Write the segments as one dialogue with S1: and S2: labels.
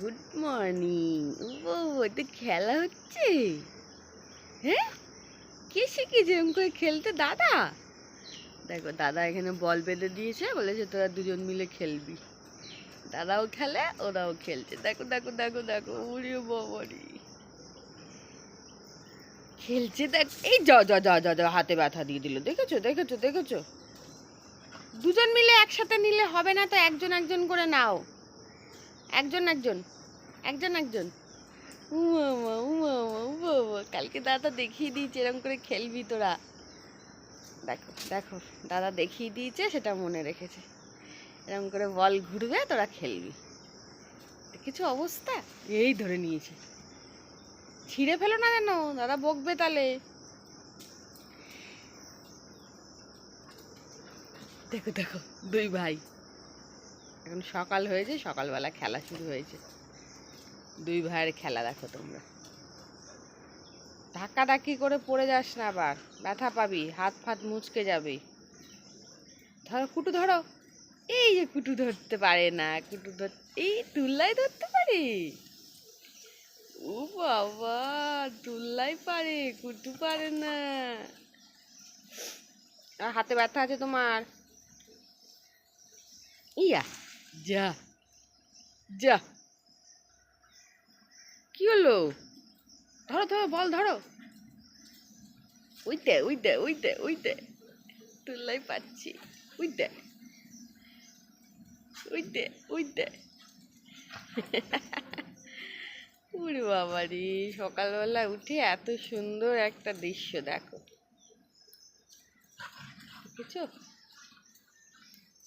S1: Good morning ও তো খেলা হচ্ছে? হ্যাঁ? কে শিখিয়েছে এরকম করে খেলতে? দাদা? দেখো, দাদা এখানে বল বেঁধে দিয়েছে, বলেছে তোরা দুজন মিলে খেলবি। দাদাও খেলে, ওরাও খেলছে। দেখো দেখো দেখো দেখো উড়িয়ে বাবারি খেলছে, দেখ, এই যা যা যা যা, হাতে ব্যথা দিয়ে দিল। দেখেছ দেখেছ দেখেছ? দুজন মিলে একসাথে নিলে হবে না তো একজন একজন করে নাও। একজন একজন একজন একজন। উমা উমা উমা কালকে দাদা দেখিয়ে দিয়েছে এরকম করে খেলবি তোরা। দেখো দেখো, দাদা দেখিয়ে দিয়েছে, সেটা মনে রেখেছে। এরকম করে বল ঘুরবে, তোরা খেলবি। কিছু অবস্থা? এই ধরে নিয়েছে। ছিঁড়ে ফেলো না যেন, দাদা বকবে তাহলে দেখো দেখো, দুই ভাই। এখন সকাল হয়েছে, সকালবেলা খেলা শুরু হয়েছে। দুই ভাইয়ের খেলা দেখো তোমরা। ধাক্কা ধাক্কি করে পড়ে যাস না আবার, ব্যথা পাবি, হাত ফাত মুচকে যাবে। ধরো, কুটু ধরো। এই যে কুটু ধরতে পারে না, কুটু ধর এই তুল্লাই ধরতে পারে? ও বাবা তুল্লাই পারে, কুটু পারে না। আর হাতে ব্যথা আছে তোমার। ইয়া। যা যা। কি হলো? ধরো ধরো, বল, ধরো। উইতে উইতে উইতে উইতে তুললাই পাচ্ছি। উইতে উইতে উইতে উড়ে বাবারি সকালবেলা উঠে এত সুন্দর একটা দৃশ্য, দেখো। দেখেছ?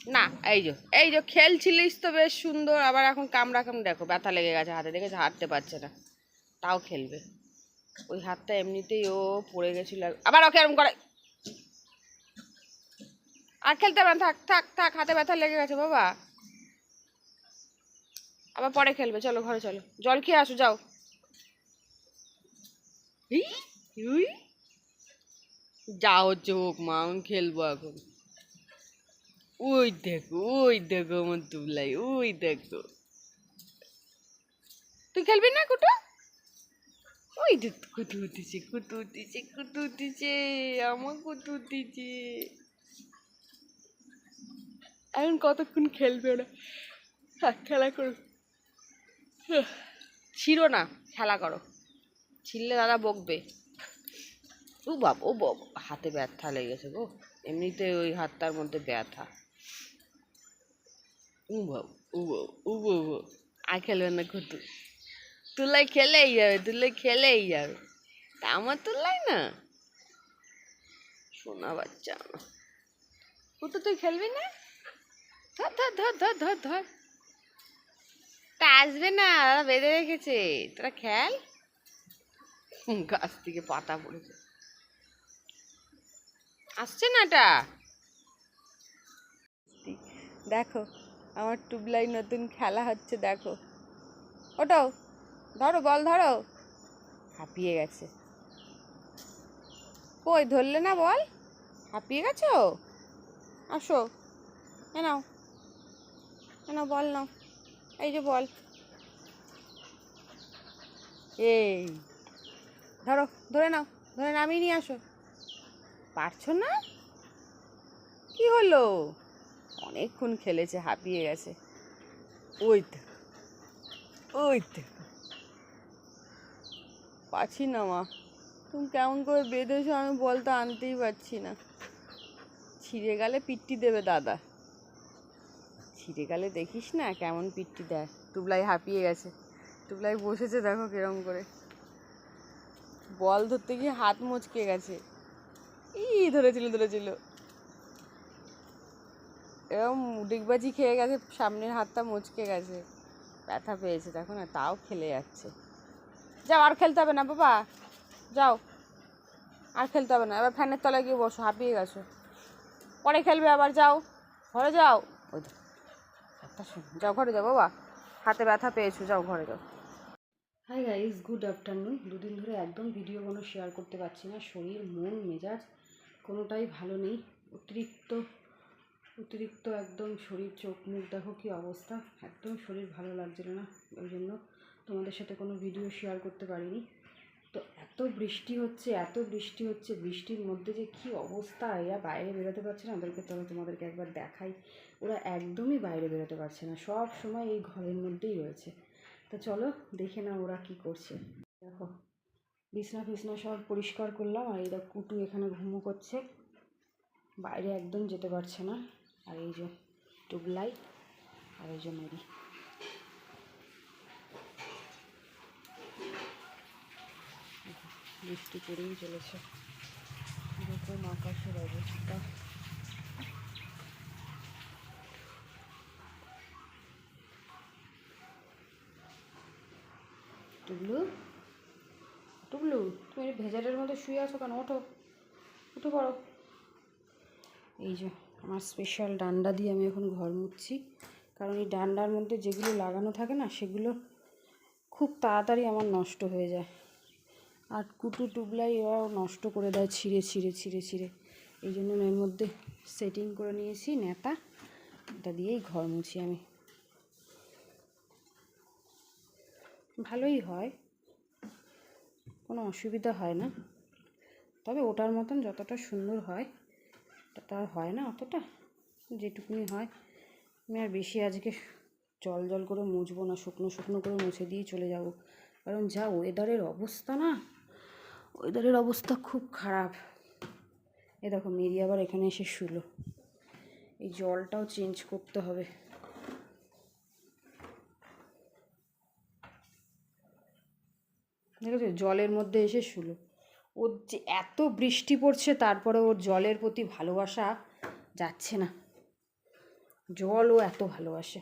S1: না এই যে এই যে খেলছিলিস তো বেশ সুন্দর আবার এখন কামড়া কাম দেখো ব্যথা লেগে গেছে হাতে দেখেছে হাঁটতে পারছে না তাও খেলবে। ওই হাতটা এমনিতেই ও পড়ে গেছিল আবার ওকে এরকম করে। আর খেলতে পারেন থাক থাক থাক হাতে ব্যথা লেগে গেছে বাবা। আবার পরে খেলবে চলো ঘরে চলো জল খেয়ে আসো যাও। এই, উই। যা হচ্ছে হোক মা আমি খেলব এখন। ওই দেখো ওই দেখো আমার তুলাই ওই দেখো। তুই খেলবি না কুটু? ওই দেখ কুটু উঠেছে কুটু উঠেছে কুটু উঠেছে, আমার কুটু উঠেছে। এখন কতক্ষণ খেলবে ওরা? খেলা করো। ছিড়ো না, খেলা করো। ছিললে দাদা বকবে। ও বাব ও বাব হাতে ব্যথা লেগেছে গো। এমনিতে ওই হাতটার মধ্যে ব্যথা। বাব ও বাব ও আর খেলবে না কুটু তুলাই খেলেই যাবে তুলাই খেলেই যাবে তা আমার তুলাই না সোনা বাচ্চা আমার কুটু তুই খেলবি না ধর ধর ধর ধর ধর ধর তা আসবে না বেঁধে রেখেছে তোরা খেল গাছ থেকে পাতা পড়েছে আসছে না এটা দেখো আমার টুবলাই নতুন খেলা হচ্ছে, দেখো। ওটাও, ধরো, বল, ধরো। হাঁপিয়ে গেছে। কই, ধরলে না বল? হাঁপিয়ে গেছো? আসো, এ নাও। নাও, বল নাও। এই যে বল। এই, ধরো, ধরে নাও, ধরে নামিয়ে নিয়ে আসো। পারছ না? কি হলো? অনেকক্ষণ খেলেছে, হাঁপিয়ে গেছে। ওই ওই পাচ্ছি না মা। তুমি কেমন করে বেঁধেছো আমি বলতে আনতেই পারছি না। ছিঁড়ে গেলে পিট্টি দেবে দাদা। ছিঁড়ে গেলে দেখিস না কেমন পিট্টি দেয়। টুবলাই হাঁপিয়ে গেছে। টুবলাই বসেছে দেখো কিরম করে। বল ধরতে গিয়ে হাত মচকে গেছে। ই ধরেছিল ধরেছিল। এরকম ডিগবাজি খেয়ে গেছে, সামনের হাতটা মচকে গেছে। ব্যথা পেয়েছে দেখো না তাও খেলে যাচ্ছে। যাও, আর খেলতে হবে না বাবা। যাও, আর খেলতে হবে না। এবার ফ্যানের তলায় গিয়ে বসো, হাঁপিয়ে গেছো। পরে খেলবে আবার, যাও। ঘরে যাও। ওই যাও, ঘরে যাও বাবা। হাতে ব্যথা পেয়েছ, যাও, ঘরে যাও। হাই গাইজ গুড আফটারনুন দুদিন ধরে একদম ভিডিও কোনো শেয়ার করতে পারছি না। শরীর, মন, মেজাজ কোনোটাই ভালো নেই। অতিরিক্ত
S2: অতিরিক্ত একদম শরীর, চোখ, মুখ দেখো কি অবস্থা? একদম শরীর ভালো লাগছিল না, ওই জন্য তোমাদের সাথে কোনো ভিডিও শেয়ার করতে পারিনি। তো এত বৃষ্টি হচ্ছে, এত বৃষ্টি হচ্ছে, বৃষ্টির মধ্যে যে কি অবস্থা? এরা বাইরে বেরোতে পারছে না, ওদেরকে তবে তোমাদেরকে একবার দেখাই। ওরা একদমই বাইরে বেরোতে পারছে না, সব সময় এই ঘরের মধ্যেই রয়েছে। তো চলো দেখে না ওরা কি করছে। দেখো, বিছনা ফিছনা সব পরিষ্কার করলাম, আর দেখো কুটু এখানে ঘুমো করছে। বাইরে একদম যেতে পারছে না। আর এই যে টুবলাই আর এই যে মেরি বৃষ্টি পড়েই চলেছে। এরকম আকাশের অবস্থা। টুবলু টুবলু তুমি এই ভেজালের মধ্যে শুয়ে আছো কেন? ওঠো, উঠে পড়ো। এই যে আমার স্পেশাল ডান্ডা দিয়ে আমি এখন ঘর মুছছি। কারণ এই ডান্ডার মধ্যে যেগুলো লাগানো থাকে না, সেগুলো খুব তাড়াতাড়ি আমার নষ্ট হয়ে যায়। আর কুটু টুবলাই এরাও নষ্ট করে দেয় ছিঁড়ে ছিঁড়ে ছিঁড়ে ছিঁড়ে। এই জন্য এর মধ্যে সেটিং করে নিয়েছি নেতা। এটা দিয়েই ঘর মুছি আমি। ভালোই হয়। কোনো অসুবিধা হয় না। তবে ওটার মতন যতটা সুন্দর হয়। তো আর হয় না অতটা, যেটুকুনি হয়। আমি আর বেশি আজকে জল জল করে মুছবো না, শুকনো শুকনো করে মুছে দিয়ে চলে যাব। কারণ যা ওয়েদারের অবস্থা না ওয়েদারের অবস্থা খুব খারাপ। এ দেখো, মেরি আবার এখানে এসে শুলো। এই জলটাও চেঞ্জ করতে হবে। দেখেছ? জলের মধ্যে এসে শুলো। ওর যে এত বৃষ্টি পড়ছে, তারপরে ওর জলের প্রতি ভালোবাসা যাচ্ছে না। জলও এত ভালোবাসে।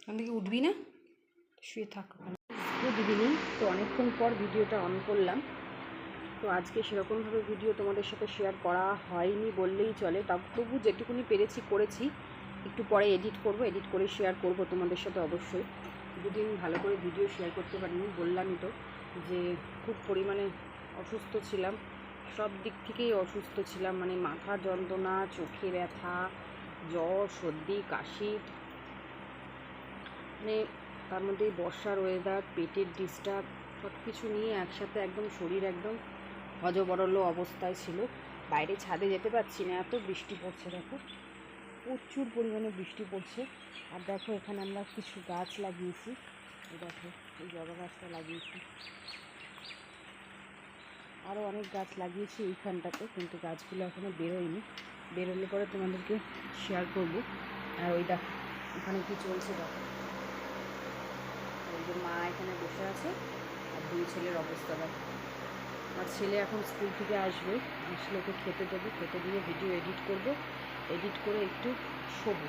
S2: এখান থেকে উঠবি না? শুয়ে থাক। গুড ইভিনিং তো অনেকক্ষণ পর ভিডিওটা অন করলাম। তো আজকে সেরকমভাবে ভিডিও তোমাদের সাথে শেয়ার করা হয়নি বললেই চলে। তবু যেটুকুনি পেরেছি, করেছি। একটু পরে এডিট করব এডিট করে শেয়ার করব তোমাদের সাথে অবশ্যই। দুদিন ভালো করে ভিডিও শেয়ার করতে পারিনি, বললামই তো যে খুব পরিমাণে অসুস্থ ছিলাম। সব দিক থেকেই অসুস্থ ছিলাম মানে মাথা যন্ত্রণা, চোখে ব্যথা, জ্বর, সর্দি, কাশি। মানে তার মধ্যে বর্ষার ওয়েদার পেটের ডিস্টার্ব সব কিছু নিয়ে একসাথে একদম শরীর একদম হজবরল অবস্থায় ছিল। বাইরে ছাদে যেতে পারছি না, এত বৃষ্টি পড়ছে দেখো। প্রচুর পরিমাণে বৃষ্টি পড়ছে। আর দেখো এখানে আমরা কিছু গাছ লাগিয়েছি। দেখো, এই জবা গাছটা লাগিয়েছি। আরও অনেক গাছ লাগিয়েছি এইখানটাতে, কিন্তু গাছগুলো এখনও বেরোয়নি। বেরোলে পরে তোমাদেরকে শেয়ার করব। আর ওই দেখো, এখানে কি চলছে দেখো। ওই যে মা এখানে বসে আছে আর দুই ছেলের অবস্থা দেখো। আমার ছেলে এখন স্কুল থেকে আসবে আসলে ওকে খেতে দেবো, খেতে দিয়ে ভিডিও এডিট করব এডিট করে একটু শোবো,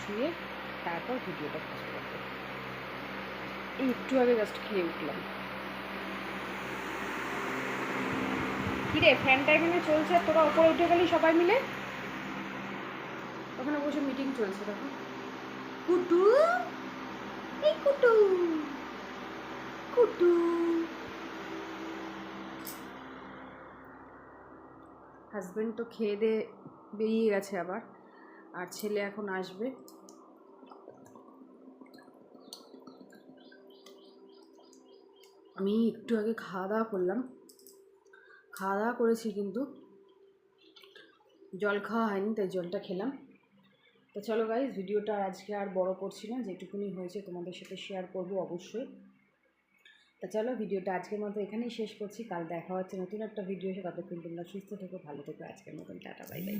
S2: শুয়ে তারপর ভিডিওটা পোস্ট করব। একটু আগে জাস্ট খেয়ে উঠলাম। কিরে ফ্যানটা এখানে চলছে তোরা ওপরে উঠে গেলি সবাই মিলে? ওখানে বসে মিটিং চলছে দেখো। কুটু? এই তো খেয়ে দিয়ে বেরিয়ে গেছে আবার, আর ছেলে এখন আসবে। আমি একটু আগে খাওয়া দাওয়া করলাম। খাওয়া দাওয়া করেছি কিন্তু জল খাওয়া হয়নি, তাই জলটা খেলাম। তো চলো গাইজ ভিডিওটা আজকে আর বড় করছি না, যেটুকুনি হয়েছে তোমাদের সাথে শেয়ার করব অবশ্যই। তা চলো ভিডিওটা আজকের মতো এখানেই শেষ করছি, কাল দেখা হচ্ছে নতুন একটা ভিডিও এসে ততক্ষণ তোমরা সুস্থ থেকো, ভালো থেকো, আজকের মতন টাটা বাই বাই